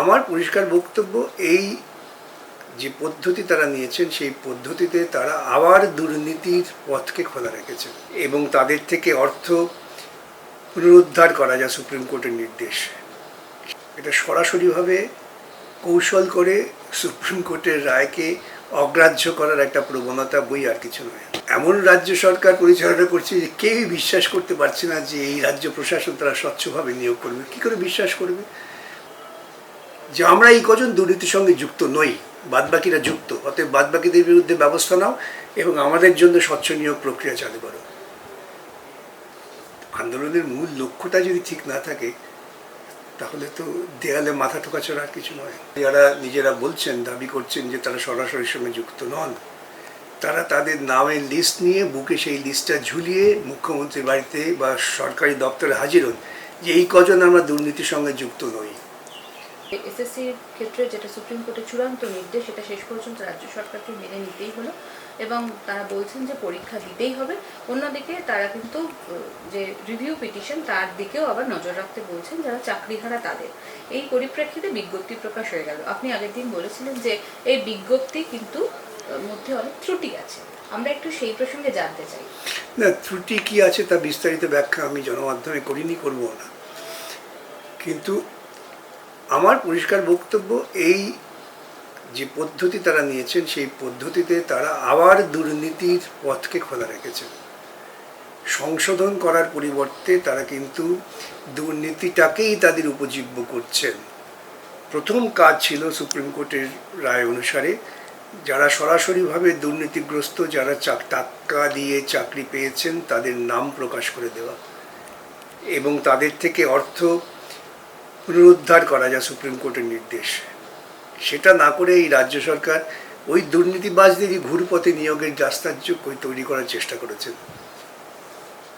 আমার পরিষ্কার বক্তব্য এই যে পদ্ধতি তারা নিয়েছেন, সেই পদ্ধতিতে তারা আবার দুর্নীতির পথকে খোলা রেখেছেন এবং তাদের থেকে অর্থ পুনরুদ্ধার করা যা সুপ্রিম কোর্টের নির্দেশ। এটা সরাসরিভাবে কৌশল করে সুপ্রিম কোর্টের রায়কে অগ্রাহ্য করার একটা প্রবণতা বই আর কিছু নয়। এমন রাজ্য সরকার পরিচালনা করছে যে কেউই বিশ্বাস করতে পারছে না যে এই রাজ্য প্রশাসন তারা স্বচ্ছভাবে নিয়োগ করবে। কী করে বিশ্বাস করবে? যে আমরা এই কজন দুর্নীতির সঙ্গে যুক্ত নই, বাদবাকিরা যুক্ত, অতএব বাদবাকিদের বিরুদ্ধে ব্যবস্থা নাও এবং আমাদের জন্য স্বচ্ছ নিয়োগ প্রক্রিয়া চালু করো। আন্দোলনের মূল লক্ষ্যটা যদি ঠিক না থাকে, তাহলে তো দেয়ালে মাথা ঠোকা ছাড়া আর কিছু নয়। যারা নিজেরা বলছেন, দাবি করছেন যে তারা সরাসরি সঙ্গে যুক্ত নন, তারা তাদের নামের লিস্ট নিয়ে বুকে সেই লিস্টটা ঝুলিয়ে মুখ্যমন্ত্রীর বাড়িতে বা সরকারি দপ্তরে হাজির হন যে এই কজন আমরা দুর্নীতির সঙ্গে যুক্ত নই। এসএসসির ক্ষেত্রে যেটা সুপ্রিম কোর্টের চূড়ান্ত নির্দেশ, সেটা শেষ পর্যন্ত রাজ্য সরকারকে মেনে নিতেই হলো এবং তারা বলছেন যে পরীক্ষা দিতেই হবে। অন্যদিকে তারা কিন্তু যে রিভিউ পিটিশন তার দিকেও আবার নজর রাখতে বলছেন যারা চাকরি চাকরিহারা তাদের। এই পরিপ্রেক্ষিতে বিজ্ঞপ্তি প্রকাশ হয়ে গেল। আপনি আগের দিন বলেছিলেন যে এই বিজ্ঞপ্তি কিন্তু মধ্যে অনেক ত্রুটি আছে। আমরা একটু সেই প্রসঙ্গে জানতে চাই। না, ত্রুটি কি আছে তা বিস্তারিত ব্যাখ্যা আমি জনমাধ্যমে করিনি, করব না। কিন্তু আমার পরিষ্কার বক্তব্য এই যে পদ্ধতি তারা নিয়েছেন, সেই পদ্ধতিতে তারা আবার দুর্নীতির পথকে খোলা রেখেছেন। সংশোধন করার পরিবর্তে তারা কিন্তু দুর্নীতিটাকেই তাদের উপজীব্য করছেন। প্রথম কাজ ছিল সুপ্রিম কোর্টের রায় অনুসারে যারা সরাসরিভাবে দুর্নীতিগ্রস্ত, যারা চাক টাকা দিয়ে চাকরি পেয়েছেন, তাদের নাম প্রকাশ করে দেওয়া এবং তাদের থেকে অর্থ পুনরুদ্ধার করা যা সুপ্রিম কোর্টের নির্দেশ। সেটা না করে এই রাজ্য সরকার ওই দুর্নীতিবাজদেরই ঘুরপথে নিয়োগের রাস্তার যোগ তৈরি করার চেষ্টা করেছেন।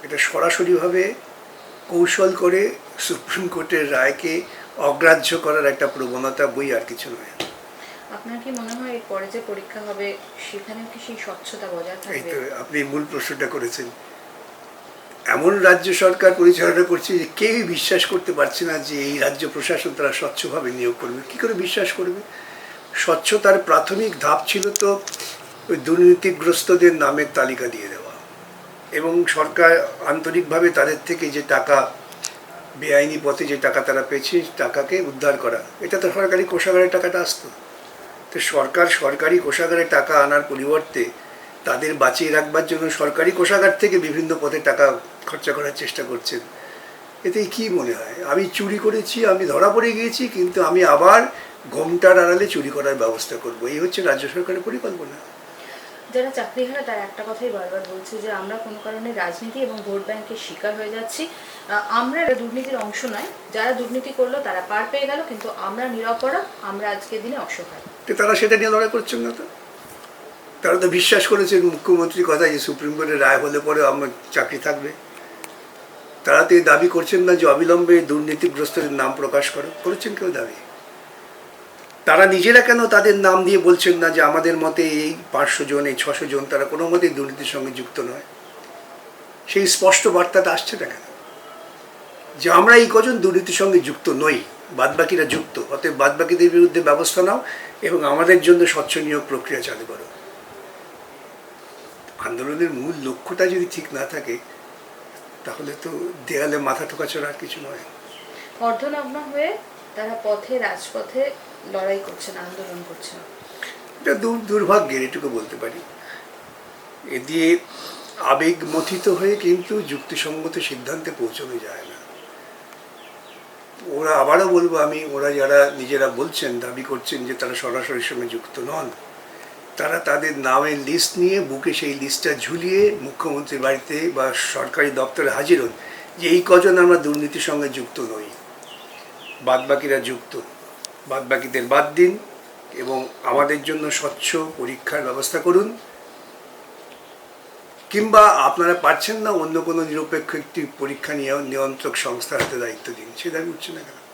এটা সরাসরিভাবে কৌশল করে সুপ্রিম কোর্টের রায়কে অগ্রাহ্য করার একটা প্রবণতা বই আর কিছু নয়। আপনার কি মনে হয় পরে যে পরীক্ষা হবে সেখানে কি সেই স্বচ্ছতা বজায় এই থাকবে তো আপনি মূল প্রশ্নটা করেছেন। এমন রাজ্য সরকার পরিচালনা করছে যে কেউই বিশ্বাস করতে পারছে না যে এই রাজ্য প্রশাসন তারা স্বচ্ছভাবে নিয়োগ করবে। কী করে বিশ্বাস করবে? স্বচ্ছতার প্রাথমিক ধাপ ছিল তো ওই দুর্নীতিগ্রস্তদের নামের তালিকা দিয়ে দেওয়া এবং সরকার আন্তরিকভাবে তাদের থেকে যে টাকা, বেআইনি পথে যে টাকা তারা পেয়েছে, টাকাকে উদ্ধার করা, এটা তো সরকারি কোষাগারের টাকাটা আসতো। তো সরকার সরকারি কোষাগারে টাকা আনার পরিবর্তে তাদের বাঁচিয়ে রাখবার জন্য সরকারি কোষাগার থেকে বিভিন্ন পথে টাকা খরচা করার চেষ্টা করছেন। এতে কি মনে হয়? আমি চুরি করেছি আমি ধরা পড়ে গিয়েছি কিন্তু আমি আবার ঘোমটার আড়ালে চুরি করার ব্যবস্থা করব। এই হচ্ছে রাজ্য সরকারের পরিকল্পনা। যারা চাকরি চাকরিহারা তারা একটা কথাই বারবার বলছে যে আমরা কোনো কারণে রাজনীতি এবং ভোট ব্যাংকের শিকার হয়ে যাচ্ছি। আমরা দুর্নীতির অংশ নয় যারা দুর্নীতি করল তারা পার পেয়ে গেল কিন্তু আমরা নিরপরাধ আমরা আজকের দিনে অসহায়। তারা সেটা নিয়ে লড়াই করছেন না তো? তারা তো বিশ্বাস করেছেন মুখ্যমন্ত্রীর কথা যে সুপ্রিম কোর্টের রায় হলে পরে আমার চাকরি থাকবে। তারা তো দাবি করছেন না যে অবিলম্বে দুর্নীতিগ্রস্তদের নাম প্রকাশ করো করেছেন কেউ দাবি? তারা নিজেরা কেন তাদের নাম দিয়ে বলছেন না যে আমাদের মতে এই পাঁচশো জন, এই ছশো জন তারা কোনো মতেই দুর্নীতির সঙ্গে যুক্ত নয়? সেই স্পষ্ট বার্তাটা আসছে না কেন? যে আমরা এই কজন দুর্নীতির সঙ্গে যুক্ত নই, বাদবাকিরা যুক্ত, অতএব বাদবাকিদের বিরুদ্ধে ব্যবস্থা নাও এবং আমাদের জন্য স্বচ্ছ নিয়োগ প্রক্রিয়া চালু করো। আন্দোলনের মূল লক্ষ্যটা যদি ঠিক না থাকে তাহলে তো দেয়ালে মাথা ঠোকা ছাড়া আর কিছু নয়। অর্ধনগ্ন হয়ে তারা পথে রাজপথে লড়াই করছেন আন্দোলন করছেন। এটা দুর দুর্ভাগ্যের এটুকু বলতে পারি। এ দিয়ে আবেগ মথিত হয়ে কিন্তু যুক্তিসঙ্গত সিদ্ধান্তে পৌঁছানো যায় না। ওরা আবারও বলব আমি ওরা যারা নিজেরা বলছেন দাবি করছেন যে তারা সরাসরি সঙ্গে যুক্ত নন তারা তাদের নামের লিস্ট নিয়ে বুকে সেই লিস্টটা ঝুলিয়ে মুখ্যমন্ত্রীর বাড়িতে বা সরকারি দপ্তরে হাজির হন যে এই কজন আমরা দুর্নীতির সঙ্গে যুক্ত নই। বাদবাকিরা যুক্ত। বাদবাকিদের বাদ দিন এবং আমাদের জন্য স্বচ্ছ পরীক্ষার ব্যবস্থা করুন। কিংবা আপনারা পারছেন না অন্য কোনো নিরপেক্ষ একটি পরীক্ষা নিয়ে নিয়ন্ত্রক সংস্থার হাতে দায়িত্ব দিন সে দাবি উঠছে না কেন?